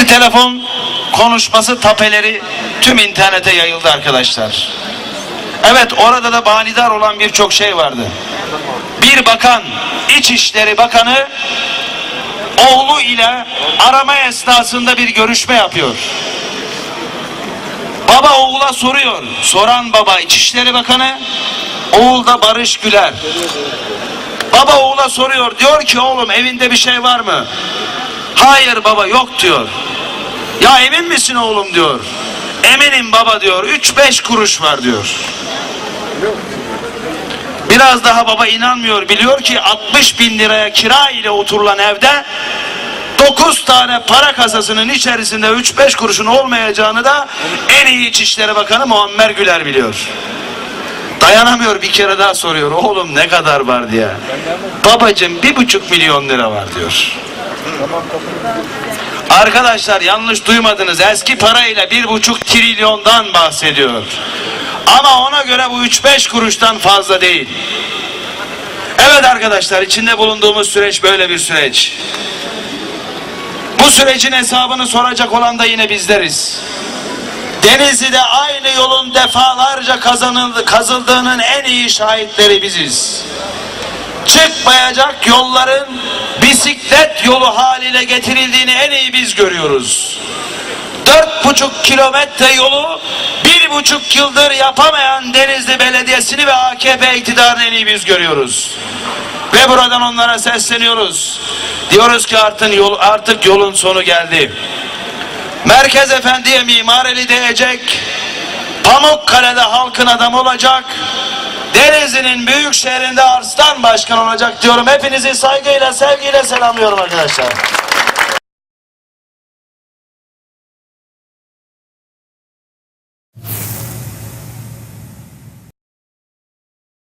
Bir telefon konuşması tapeleri tüm internete yayıldı arkadaşlar. Evet orada da manidar olan birçok şey vardı. Bir bakan, İçişleri Bakanı oğlu ile arama esnasında bir görüşme yapıyor. Baba oğula soruyor. Soran baba İçişleri Bakanı, oğul da Barış Güler. Baba oğula soruyor. Diyor ki oğlum evinde bir şey var mı? Hayır baba yok diyor. Ya emin misin oğlum diyor. Eminim baba diyor. 3-5 kuruş var diyor. Biraz daha baba inanmıyor. Biliyor ki 60 bin liraya kira ile oturulan evde 9 tane para kasasının içerisinde 3-5 kuruşun olmayacağını da en iyi İçişleri Bakanı Muammer Güler biliyor. Dayanamıyor bir kere daha soruyor. Oğlum ne kadar var diye. Babacım bir buçuk milyon lira var diyor. Arkadaşlar yanlış duymadınız. Eski parayla bir buçuk trilyondan bahsediyor. Ama ona göre bu üç beş kuruştan fazla değil. Evet arkadaşlar içinde bulunduğumuz süreç böyle bir süreç. Bu sürecin hesabını soracak olan da yine bizleriz. Denizli'de aynı yolun defalarca kazanıldı, kazıldığının en iyi şahitleri biziz. Çıkmayacak yolların bisiklet yolu haline getirildiğini en iyi biz görüyoruz. Dört buçuk kilometre yolu bir buçuk yıldır yapamayan Denizli Belediyesi'ni ve AKP iktidarını en iyi biz görüyoruz. Ve buradan onlara sesleniyoruz. Diyoruz ki artık, yol, artık yolun sonu geldi. Merkez Efendi'ye mimareli değecek. Pamukkale'de halkın adamı olacak. Denizli'nin büyük şehrinde Arslan Başkan olacak diyorum. Hepinizi saygıyla, sevgiyle selamlıyorum arkadaşlar.